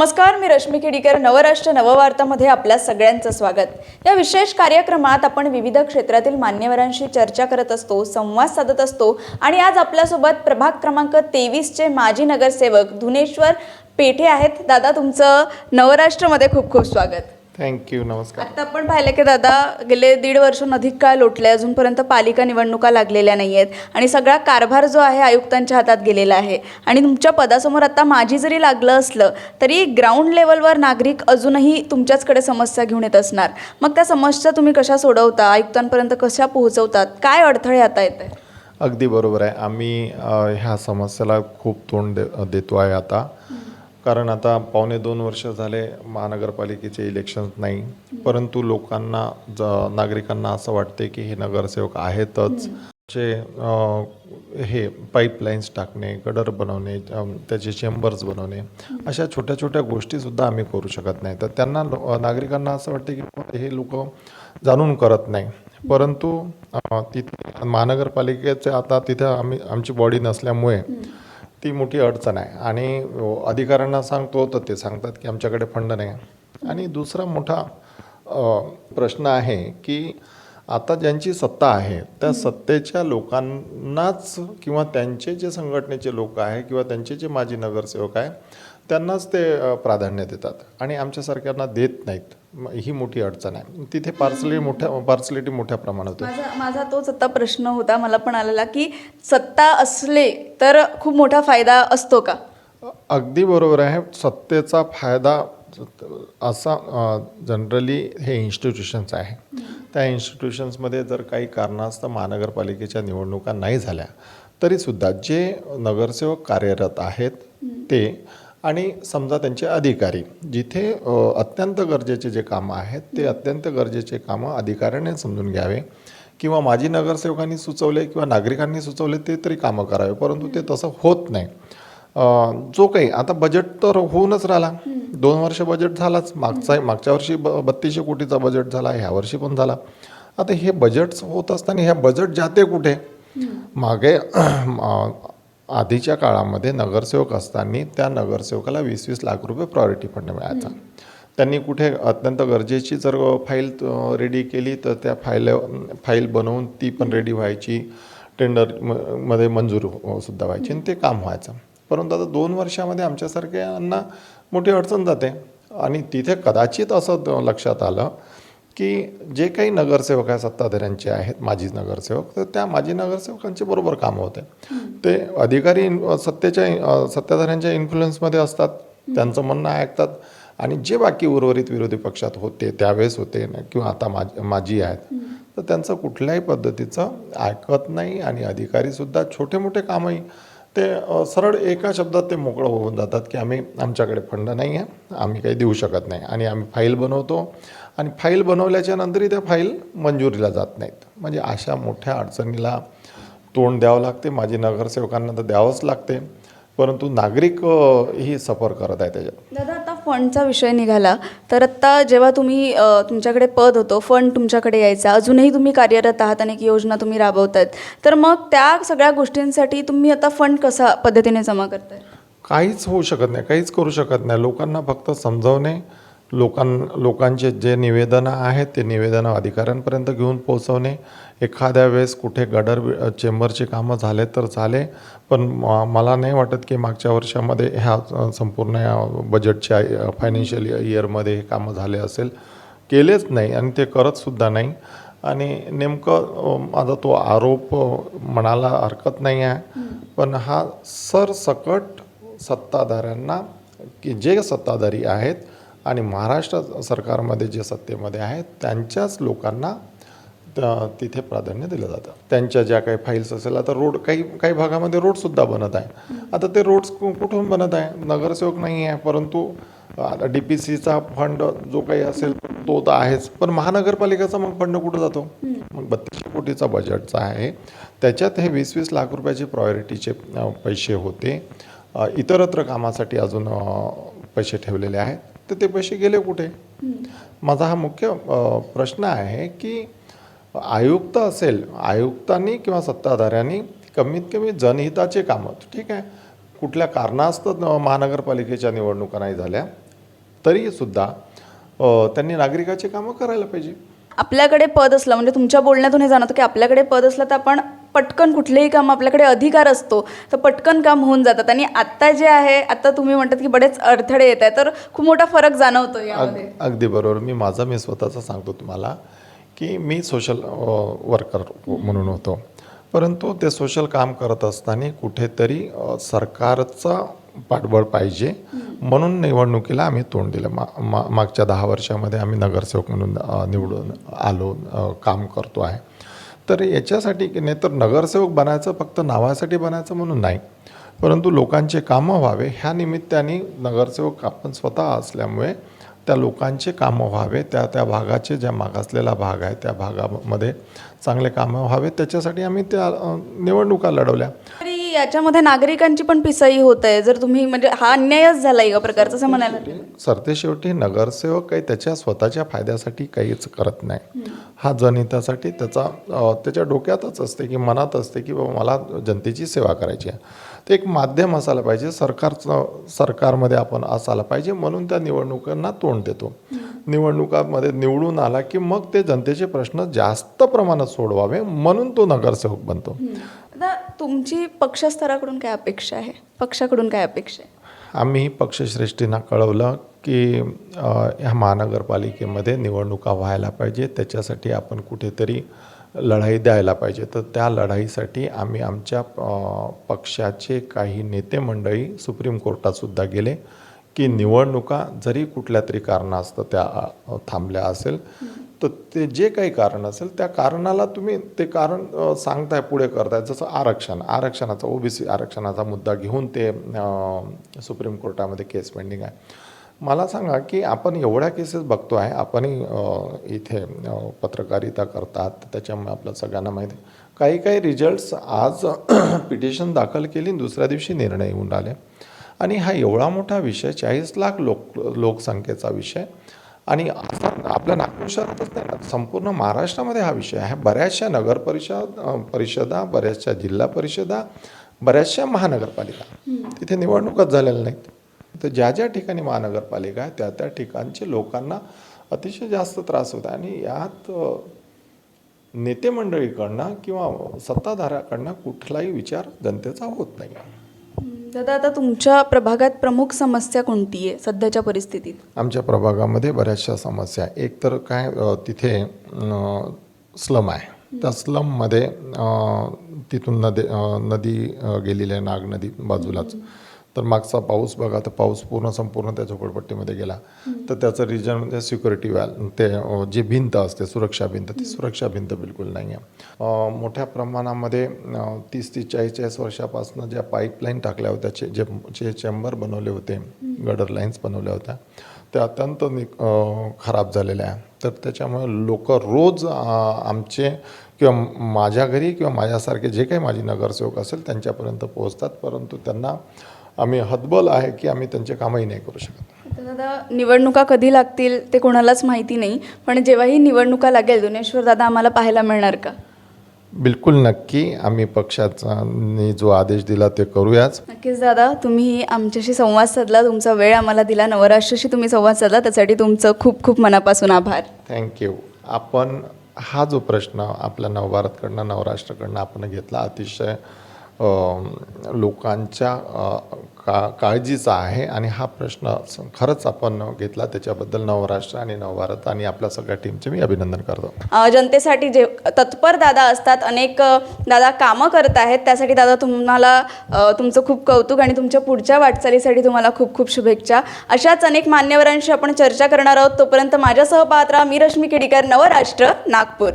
नमस्कार मी रश्मी खेडीकर नवराष्ट्र नववार्तामध्ये आपल्या सगळ्यांचं स्वागत. या विशेष कार्यक्रमात आपण विविध क्षेत्रातील मान्यवरांशी चर्चा करत असतो संवाद साधत असतो आणि आज आपल्यासोबत प्रभाग क्रमांक तेवीसचे माजी नगरसेवक धुनेश्वर पेठे आहेत. दादा तुमचं नवराष्ट्रमध्ये खूप खूप स्वागत. थँक्यू नमस्कार. आता आपण पाहिलं की दादा गेले दीड वर्षाहून अधिक काळ लोटले अजूनपर्यंत पालिका निवडणुका लागलेल्या नाही आहेत आणि सगळा कारभार जो आहे आयुक्तांच्या हातात गेलेला आहे. आणि तुमच्या पदासमोर आता माझी जरी लागलं असलं तरी ग्राउंड लेवलवर नागरिक अजूनही तुमच्याचकडे समस्या घेऊन येत असणार. मग त्या समस्या तुम्ही कशा सोडवता? आयुक्तांपर्यंत कशा पोहोचवतात? काय अडथळे आता येत आहे अगदी बरोबर आहे. आम्ही ह्या समस्याला खूप तोंड दे देतो आहे आता. कारण आता पावणे दोन वर्ष झाले महानगरपालिकेचे इलेक्शन नाही. परंतु लोकांना ज नागरिकांना असं वाटते की हे नगरसेवक आहेतच. जे अ, हे पाईपलाईन्स टाकणे गडर बनवणे त्याचे चेंबर्स बनवणे अशा छोट्या छोट्या गोष्टीसुद्धा आम्ही करू शकत नाही. तर त्यांना लो- नागरिकांना असं वाटते की हे लोक जाणून करत नाही. परंतु तिथे महानगरपालिकेचे आता तिथे आम्ही आमची बॉडी नसल्यामुळे ती मोठी अडचण आहे. आणि अधिकाऱ्यांना सांगतो तर ते सांगतात की आमच्याकडे फंड नाही आणि दुसरा मोठा प्रश्न आहे की आता ज्यांची सत्ता आहे त्या सत्तेच्या लोकांनाच किंवा त्यांचे जे संघटनेचे लोक आहे किंवा त्यांचे जे माजी नगरसेवक आहे त्यांनाच ते प्राधान्य देतात. आणि आमच्यासारख्यांना देत नाहीत. म- ही मोठी अडचण आहे. तिथे पार्सली मोठ्या पार्सलिटी मोठ्या प्रमाणात होते. माझा माझा तोच आता प्रश्न होता. मला पण आलेला की सत्ता असले तर खूप मोठा फायदा असतो का? अगदी बरोबर आहे. सत्तेचा फायदा असा जनरली हे इन्स्टिट्यूशन्स आहे. त्या इन्स्टिट्यूशन्समध्ये जर काही कारणास्तव महानगरपालिकेच्या निवडणुका नाही झाल्या तरीसुद्धा जे नगरसेवक कार्यरत आहेत ते आणि समजा त्यांचे अधिकारी जिथे अत्यंत गरजेचे जे कामं आहेत ते अत्यंत गरजेचे कामं अधिकाऱ्याने समजून घ्यावे. किंवा माजी नगरसेवकांनी सुचवले किंवा नागरिकांनी सुचवले ते तरी कामं करावे. परंतु ते तसं होत नाही. जो काही आता बजेट तर होऊनच राहिला. दोन वर्ष बजेट झालाच. मागचा मागच्या वर्षी ब बत्तीसशे कोटीचा बजेट झाला ह्या वर्षी पण झाला. आता हे बजेट्स होत असताना ह्या बजेट जाते कुठे? मागे आधीच्या काळामध्ये नगरसेवक असताना त्या नगरसेवकाला वीस वीस लाख रुपये प्रायोरिटी फंड मिळायचा. त्यांनी कुठे अत्यंत गरजेची जर फाईल रेडी केली तर त्या फाईल फाईल बनवून ती पण रेडी व्हायची. टेंडर म- मध्ये मंजूर हो- सुद्धा व्हायची आणि ते काम व्हायचं. परंतु आता दोन वर्षामध्ये आमच्यासारख्यांना मोठी अडचण जाते. आणि तिथे कदाचित असं लक्षात आलं की जे काही नगरसेवक आहे सत्ताधाऱ्यांचे आहेत माजी नगरसेवक तर त्या माजी नगरसेवकांचे बरोबर कामं होते ते अधिकारी इन- सत्तेच्या सत्ताधाऱ्यांच्या इन्फ्लुएन्समध्ये असतात त्यांचं म्हणणं ऐकतात आणि जे बाकी उर्वरित विरोधी पक्षात होते त्यावेळेस होते किंवा आता माज माजी आहेत तर त्यांचं कुठल्याही पद्धतीचं ऐकत नाही आणि अधिकारीसुद्धा छोटे मोठे कामही ते सरळ एका शब्दात ते मोकळं होऊन जातात की आम्ही आमच्याकडे फंड नाही आहे आम्ही काही देऊ शकत नाही. आणि आम्ही फाईल बनवतो आणि फाईल बनवल्याच्या नंतरही त्या फाईल मंजुरीला जात नाहीत. म्हणजे अशा मोठ्या अडचणीला तोंड द्यावं लागते. माझी नगरसेवकांना तर द्यावंच लागते. परंतु नागरिक ही सफर करत आहे त्याच्यात. दादा फंडचा विषय निघाला तर आत्ता जेव्हा तुम्ही तुमच्याकडे पद होतो फंड तुमच्याकडे यायचा अजूनही तुम्ही कार्यरत आहात आणि योजना तुम्ही राबवतायत तर मग त्या सगळ्या गोष्टींसाठी तुम्ही आता फंड कसा पद्धतीने जमा करताय? काहीच होऊ शकत नाही काहीच करू शकत नाही. लोकांना फक्त समजवणे लोकां लोकांचे जे निवेदनं आहेत ते निवेदनं अधिकाऱ्यांपर्यंत घेऊन पोहोचवणे. एखाद्या वेळेस कुठे गडर चेंबरचे कामं झाले तर झाले पण म- मला नाही वाटत की मागच्या वर्षामध्ये ह्या संपूर्ण या बजेटच्या फायनान्शियल इयरमध्ये हे कामं झाले असेल. केलेच नाही आणि ते करतसुद्धा नाही. आणि नेमकं माझा तो आरोप म्हणायला हरकत नाही आहे. पण हा सरसकट सत्ताधाऱ्यांना की जे सत्ताधारी आहेत आणि महाराष्ट्र सरकारमध्ये जे सत्तेमध्ये आहेत त्यांच्याच लोकांना त- तिथे प्राधान्य दिलं जातं. त्यांच्या ज्या काही फाईल्स असेल आता रोड काही काही भागामध्ये रोडसुद्धा बनत आहे. आता ते रोड्स कु- कुठून बनत आहे? नगरसेवक नाही आहे परंतु आता डी पी सीचा फंड जो काही असेल तो तर आहेच. पण महानगरपालिकेचा मग फंड कुठं जातो? मग बत्तीसशे कोटीचा बजेटचा आहे. त्याच्यात हे वीस वीस लाख रुपयाचे प्रायोरिटीचे पैसे होते. इतरत्र कामासाठी अजून पैसे ठेवलेले आहेत. तर ते पैसे गेले कुठे? माझा हा मुख्य प्रश्न आहे की आयुक्त असेल आयुक्तांनी किंवा सत्ताधाऱ्यांनी कमीत कमी जनहिताचे कामं ठीक आहे. कुठल्या कारणास्तव महानगरपालिकेच्या निवडणुका नाही झाल्या तरीसुद्धा त्यांनी नागरिकाची कामं करायला पाहिजे. आपल्याकडे पद असलं म्हणजे तुमच्या बोलण्यातून हे जाणवतं की आपल्याकडे पद असलं तर आपण पटकन कुठलेही काम आपल्याकडे अधिकार असतो तर पटकन काम होऊन जातात. आणि आत्ता जे आहे आता तुम्ही म्हणतात की बरेच अडथळे येत आहेत तर खूप मोठा फरक जाणवतो यामध्ये. अगदी बरोबर. मी माझा मी स्वतःचा सांगतो तुम्हाला की मी सोशल वर्कर म्हणून होतो. परंतु ते सोशल काम करत असताना कुठेतरी सरकारचा पाठबळ पाहिजे. म्हणून निवडणुकीला आम्ही तोंड दिलं. मा मा मागच्या दहा वर्षामध्ये आम्ही नगरसेवक म्हणून निवडून आलो काम करतो आहे. तर याच्यासाठी की नाही तर नगरसेवक बनायचं फक्त नावासाठी बनायचं म्हणून नाही. परंतु लोकांचे कामं व्हावे ह्या निमित्ताने नगरसेवक आपण स्वतः असल्यामुळे त्या लोकांचे कामं व्हावे त्या त्या भागाचे ज्या मागासलेला भाग आहे त्या भागामध्ये चांगले कामं व्हावे. त्याच्यासाठी आम्ही त्या निवडणुका लढवल्या. याच्यामध्ये नागरिकांची पण पिसाई होत आहे. जर तुम्ही म्हणजे हा अन्यायच झाला एका प्रकारचा असं म्हणायला सरतेशेवटी नगरसेवक काही त्याच्या स्वतःच्या फायद्यासाठी काहीच करत नाही. हा जनहितासाठी त्याचा त्याच्या डोक्यातच असते की मनात असते की बाबा मला जनतेची सेवा करायची आहे. ते एक माध्यम असायला पाहिजे. सरकारचं सरकारमध्ये आपण असायला पाहिजे म्हणून त्या निवडणुकांना तोंड देतो. निवडणुकामध्ये निवडून आला की मग ते जनतेचे प्रश्न जास्त प्रमाणात सोडवावे म्हणून तो नगरसेवक बनतो. आता तुमची पक्षस्तराकडून काय अपेक्षा आहे? पक्षाकडून काय अपेक्षा आहे? आम्ही पक्षश्रेष्ठींना कळवलं की ह्या महानगरपालिकेमध्ये निवडणुका व्हायला पाहिजे. त्याच्यासाठी आपण कुठेतरी लढाई द्यायला पाहिजे. तर त्या लढाईसाठी आम्ही आमच्या पक्षाचे काही नेते मंडळी सुप्रीम कोर्टातसुद्धा गेले. की निवडणुका जरी कुठल्या तरी कारणास्तव त्या थांबल्या असेल तर ते जे काही कारण असेल त्या कारणाला तुम्ही ते कारण सांगताय पुढे करताय. जसं आरक्षण आरक्षणाचा ओबीसी आरक्षणाचा मुद्दा घेऊन ते सुप्रीम कोर्टामध्ये केस पेंडिंग आहे. मला सांगा की आपण एवढ्या केसेस बघतो आहे आपणही इथे पत्रकारिता करतात त्याच्यामुळे आपलं सगळ्यांना माहिती आहे. काही काही रिजल्ट्स आज पिटिशन दाखल केली आणि दुसऱ्या दिवशी निर्णय येऊन आले आणि हा एवढा मोठा विषय चाळीस लाख लोक लोकसंख्येचा विषय. आणि असा आपल्या नागपूर शहरातच नाही ना, संपूर्ण महाराष्ट्रामध्ये हा विषय आहे. बऱ्याचशा नगर परिषद परिषदा बऱ्याचशा जिल्हा परिषदा बऱ्याचशा महानगरपालिका. तिथे निवडणुकच झालेल्या नाहीत. तर ज्या ज्या ठिकाणी महानगरपालिका आहे त्या त्या ठिकाणचे लोकांना अतिशय जास्त त्रास होत आहे. आणि यात नेते मंडळीकडनं किंवा सत्ताधाऱ्याकडनं कुठलाही विचार जनतेचा होत नाही. दादा आता तुमच्या प्रभागात प्रमुख समस्या कोणती आहे सध्याच्या परिस्थितीत? आमच्या प्रभागामध्ये बऱ्याचशा समस्या आहे. एक तर काय अ, तिथे स्लम आहे. त्या स्लममध्ये तिथून नदी अ, नदी अ, गेलेली आहे नाग नदी बाजूलाच. तर मागचा पाऊस बघा तर पाऊस पूर्ण संपूर्ण त्या झोपडपट्टीमध्ये गेला. तर त्याचं रिजन म्हणजे सिक्युरिटी वॅल ते जे भिंत असते सुरक्षा भिंत ती सुरक्षा भिंत बिलकुल नाही आहे मोठ्या प्रमाणामध्ये तीस तीस चाळीस चाळीस वर्षापासून ज्या पाईपलाईन टाकल्या होत्या चे- जे जे चेंबर बनवले होते गडर लाईन्स बनवल्या होत्या त्या अत्यंत नि खराब झालेल्या आहे तर त्याच्यामुळे लोक रोज आमचे किंवा माझ्या घरी किंवा माझ्यासारखे जे काही माझी नगरसेवक असेल त्यांच्यापर्यंत पोहोचतात परंतु त्यांना आम्ही हतबल आहे की आम्ही त्यांचे कामही नाही करू शकत. दादा निवडणुका कधी लागतील ते कोणालाच माहिती नाही पण जेव्हाही निवडणुका लागेल दुनेश्वर दादा आम्हाला पाहायला मिळणार का? बिलकुल नक्की. आम्ही पक्षाचा जो आदेश दिला ते करूयाच. नक्कीच दादा तुम्ही आमच्याशी संवाद साधला तुमचा वेळ आम्हाला दिला नवराष्ट्राशी तुम्ही संवाद साधला त्यासाठी तुमचं खूप खूप मनापासून आभार. थँक्यू आपण हा जो प्रश्न आपल्या नवभारतकडनं नवराष्ट्राकडनं आपण घेतला अतिशय लोकांच्या का काळजीचा आहे आणि हा प्रश्न खरंच आपण घेतला. त्याच्याबद्दल नवराष्ट्र आणि नवभारत आणि आपल्या सगळ्या टीमचे मी अभिनंदन करतो. जनतेसाठी जे तत्पर दादा असतात अनेक दादा कामं करत आहेत. त्यासाठी दादा तुम्हाला तुमचं खूप कौतुक आणि तुमच्या पुढच्या वाटचालीसाठी तुम्हाला खूप खूप शुभेच्छा. अशाच अनेक मान्यवरांशी आपण चर्चा करणार आहोत. तोपर्यंत माझ्यासह पाहत राहा मी रश्मी केडीकर नवराष्ट्र नागपूर.